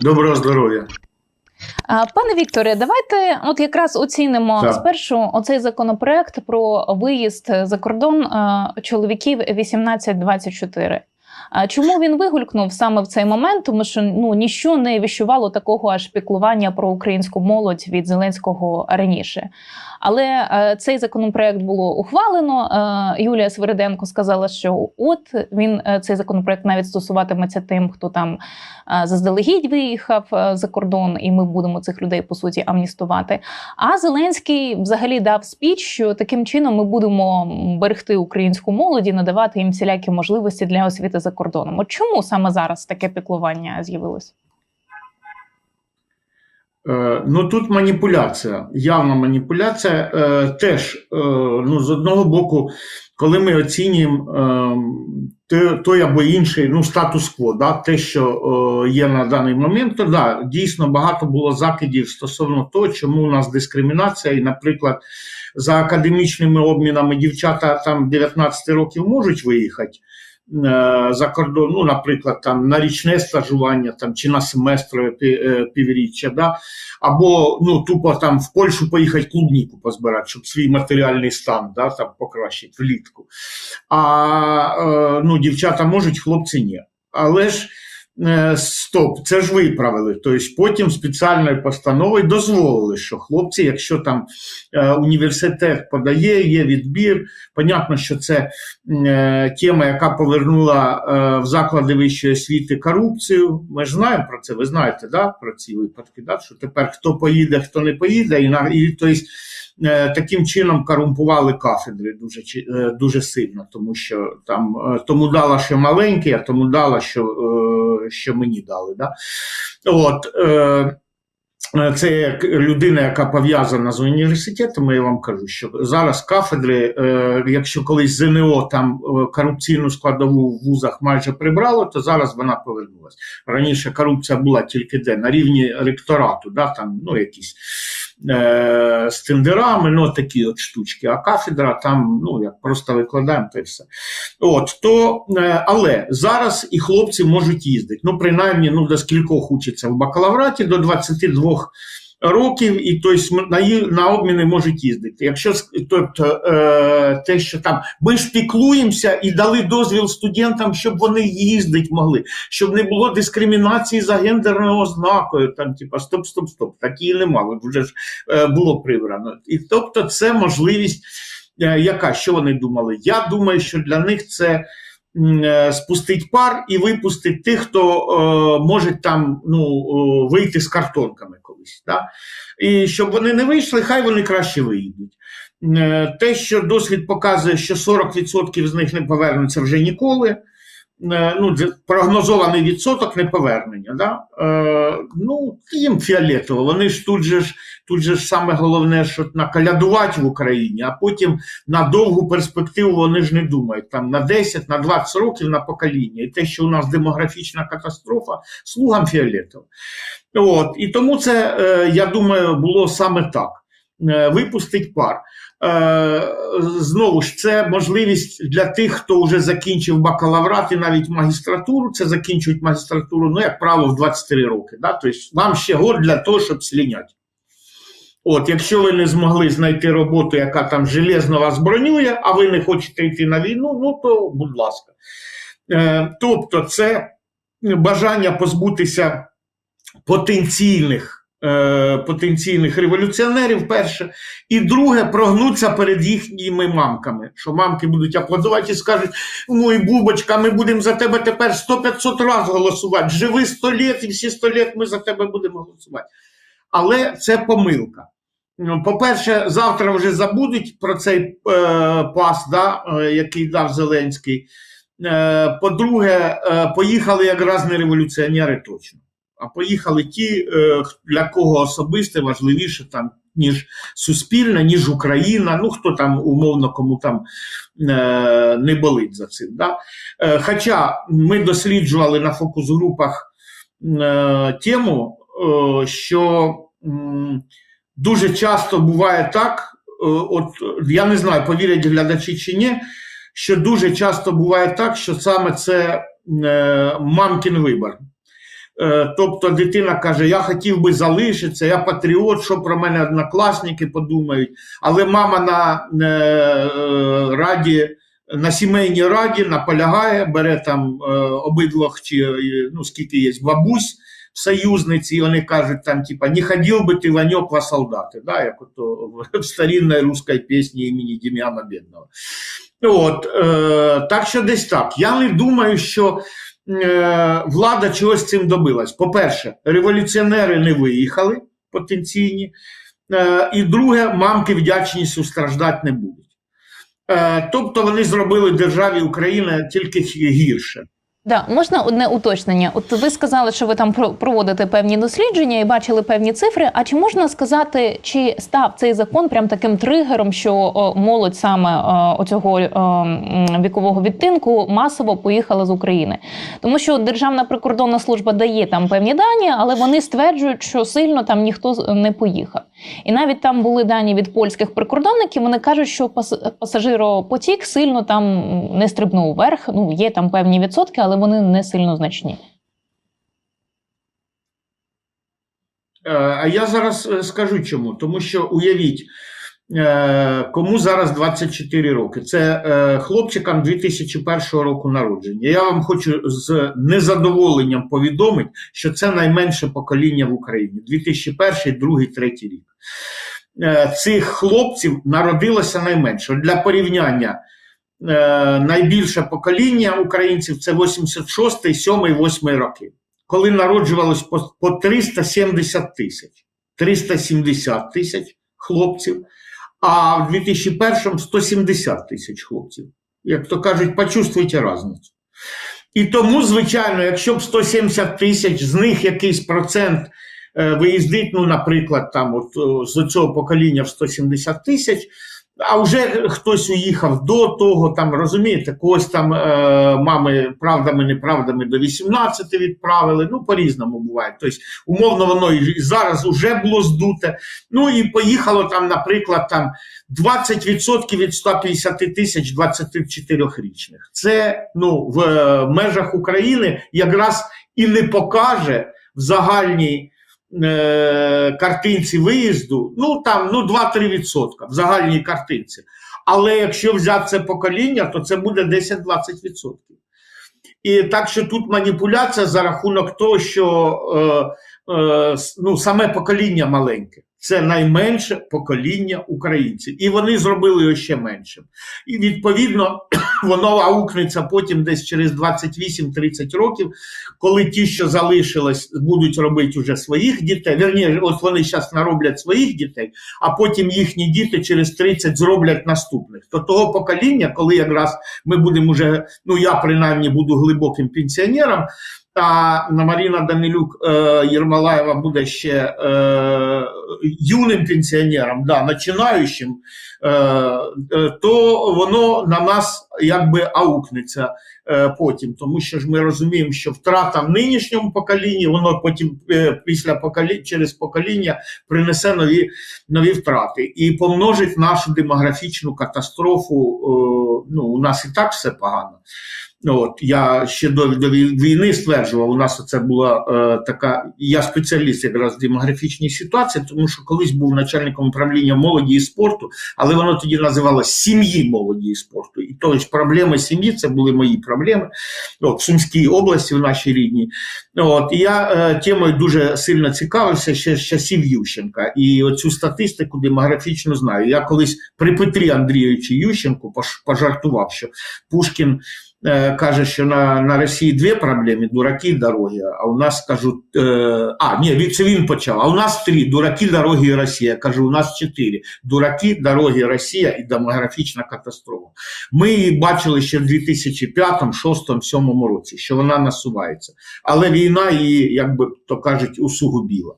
Доброго здоров'я. Пане Вікторе, давайте от якраз оцінимо Так. спершу оцей законопроект про виїзд за кордон чоловіків 18-24. Чому він вигулькнув саме в цей момент? Тому що ну ніщо не віщувало такого аж піклування про українську молодь від Зеленського раніше. Але е, цей законопроект було ухвалено. Е, Юлія Свириденко сказала, що от він е, цей законопроект навіть стосуватиметься тим, хто там заздалегідь виїхав за кордон, і ми будемо цих людей по суті амністувати. А Зеленський взагалі дав спіч, що таким чином ми будемо берегти українську молоді, надавати їм всілякі можливості для освіти за кордоном. От чому саме зараз таке піклування з'явилось? Е, Ну тут маніпуляція, явна маніпуляція. Е, Теж е, ну, з одного боку, коли ми оцінюємо е, той або інший ну, статус-кво, да, те, що є на даний момент, то да, дійсно багато було закидів стосовно того, чому у нас дискримінація, і, наприклад, за академічними обмінами дівчата там 19 років можуть виїхати. Е, За кордон, ну, наприклад, там на річне стажування там, чи на семестрове е, півріччя, да? або ну, тупо там в Польщу поїхати клубніку позбирати, щоб свій матеріальний стан да, там, покращити влітку. А е, ну, дівчата можуть, хлопці ні. Але ж стоп, це ж виправили. Тобто потім спеціальною постановою дозволили, що хлопці, якщо там е, університет подає, є відбір. Понятно, що це е, тема, яка повернула е, в заклади вищої освіти корупцію. Ми ж знаємо про це. Ви знаєте, да, про ці випадки, да, що тепер хто поїде, хто не поїде, і, на, і тобто, е, таким чином корумпували кафедри дуже, е, дуже сильно, тому що там е, тому дала, що маленький, а тому дала, що, е, що мені дали. Да? От, е, це як людина, яка пов'язана з університетом, я вам кажу, що зараз кафедри, е, якщо колись ЗНО там е, корупційну складову в вузах майже прибрало, то зараз вона повернулася. Раніше корупція була тільки де на рівні ректорату, да, там ну, якісь е, з тендерами, ну такі от штучки, а кафедра там, ну як просто викладаємо, то й все. От, то, е, але зараз і хлопці можуть їздити. Ну, принаймні, ну, до скількох учаться в бакалавраті, до 22 років, і тобто, на, на обміни можуть їздити. Якщо тобто, е, те, що там ми ж піклуємося і дали дозвіл студентам, щоб вони їздити могли, щоб не було дискримінації за гендерною ознакою. Там, типа, стоп, стоп, стоп, такі нема, вже ж е, було прибрано. І тобто, це можливість. Е, Яка що вони думали? Я думаю, що для них це спустить пар і випустить тих, хто е, може там ну, вийти з картонками колись. Да? І щоб вони не вийшли, хай вони краще виїдуть. Е, Те, що досвід показує, що 40% з них не повернуться вже ніколи. Е, Ну, прогнозований відсоток неповернення. Да? Е, ну, їм фіолетово. Вони ж тут же ж тут же ж саме головне, що накалядувати в Україні, а потім на довгу перспективу вони ж не думають. Там на 10, на 20 років на покоління. І те, що у нас демографічна катастрофа, слугам фіолетово. От. І тому це, е, я думаю, було саме так. Е, Випустить пар. Е, Знову ж, це можливість для тих, хто вже закінчив бакалаврат і навіть магістратуру. Це закінчують магістратуру, ну, як правило, в 23 роки. Да? Тобто вам ще год для того, щоб сліняти. От, якщо ви не змогли знайти роботу, яка там железно вас бронює, а ви не хочете йти на війну, ну то будь ласка. Е, тобто, це бажання позбутися потенційних, е, потенційних революціонерів, перше, і друге, прогнуться перед їхніми мамками, що мамки будуть аплодувати і скажуть: ну і бубочка, ми будемо за тебе тепер 100-500 разів голосувати. Живи 100 літ, і всі 100 літ ми за тебе будемо голосувати. Але це помилка. Ну, По-перше, завтра вже забудуть про цей е, пас, да, е, який дав Зеленський. Е, по-друге, поїхали якраз не революціонери точно, а поїхали ті, е, для кого особисте важливіше там, ніж суспільне, ніж Україна. Ну хто там умовно кому там е, не болить за цим. Да? Е, хоча ми досліджували на фокус-групах е, тему, е, що м, дуже часто буває так, е, от я не знаю, повірять глядачі чи ні, що дуже часто буває так, що саме це е, мамкін вибір. Е, Тобто дитина каже: Я хотів би залишитися, я патріот, що про мене однокласники подумають. Але мама на е, раді, на сімейній раді наполягає, бере там е, обидвох чи ну, скільки є бабусь в союзниці, і вони кажуть, там, типа, не ходив би ти Ваньок во солдати, да, як ото в старинній русській пісні імені Дем'яна Бідного. От, е, так що десь так. Я не думаю, що влада чогось цим добилась. По-перше, революціонери не виїхали потенційні. Е, і друге, мамки вдячністю страждати не будуть. Е, тобто вони зробили державі Україна тільки гірше. Да, можна одне уточнення. От ви сказали, що ви там про- проводите певні дослідження і бачили певні цифри. А чи можна сказати, чи став цей закон прям таким тригером, що молодь саме оцього вікового відтинку масово поїхала з України? Тому що Державна прикордонна служба дає там певні дані, але вони стверджують, що сильно там ніхто не поїхав. І навіть там були дані від польських прикордонників. Вони кажуть, що пас- пасажиропотік сильно там не стрибнув вверх. Ну є там певні відсотки, але вони не сильно значні. Е, А я зараз е, скажу чому. Тому що уявіть, е, кому зараз 24 роки. Це хлопчикам 2001 року народження. Я вам хочу з незадоволенням повідомити, що це найменше покоління в Україні 2001, 2002, 2003 рік. Цих хлопців народилося найменше. Для порівняння. Е, Найбільше покоління українців це 86, 7, 8 роки коли народжувалось по, по 370 тисяч, 370 тисяч хлопців, а в 2001 170 тисяч хлопців. Як то кажуть, почувствуйте різницю. І тому, звичайно, якщо б 170 тисяч, з них якийсь процент е, виїздить, ну, наприклад, там от, з цього покоління в 170 тисяч, а вже хтось уїхав до того, там розумієте, когось там е, мами правдами, неправдами до 18 відправили. Ну, по-різному буває. Тобто, умовно, воно і зараз вже було здуте. Ну і поїхало там, наприклад, там 20% від 150 тисяч 24-річних. Це ну, в е, межах України якраз і не покаже в загальній е, картинці виїзду, ну там ну 2-3% в загальній картинці. Але якщо взяти це покоління, то це буде 10-20%. І так що тут маніпуляція за рахунок того, що е, е, ну, саме покоління маленьке. Це найменше покоління українців. І вони зробили його ще меншим. І відповідно воно аукнеться потім десь через 28-30 років, коли ті, що залишились, будуть робити вже своїх дітей. Вірніше, от вони зараз нароблять своїх дітей, а потім їхні діти через 30 зроблять наступних. То того покоління, коли якраз ми будемо вже, ну я принаймні буду глибоким пенсіонером. А Маріна Данилюк е, Єрмолаєва буде ще е, юним пенсіонером, да, починаючим, е, то воно на нас якби аукнеться потім. Тому що ж ми розуміємо, що втрата в нинішньому поколінні, воно потім після покоління, через покоління принесе нові, нові втрати і помножить нашу демографічну катастрофу. Ну, у нас і так все погано. Ну, От я ще до, до війни стверджував, у нас це була е, така. Я спеціаліст якраз в демографічній ситуації, тому що колись був начальником управління молоді і спорту, але воно тоді називалось сім'ї молоді і спорту. І тобто проблеми сім'ї це були мої проблеми от, в Сумській області, в нашій рідній. От і я е, темою дуже сильно цікавився ще з часів Ющенка. І оцю статистику демографічну знаю. Я колись при Петрі Андрійовичі Ющенку пожартував, що Пушкін каже, що на, на Росії дві проблеми: дураки дороги. А у нас кажуть, е, а ні, це він почав. А у нас три: дураки, дороги і Росія. Кажу, у нас чотири: дураки, дороги, Росія і демографічна катастрофа. Ми її бачили ще в 2005, 2006, 2007 році, що вона насувається. Але війна її, як би то кажуть, усугубіла.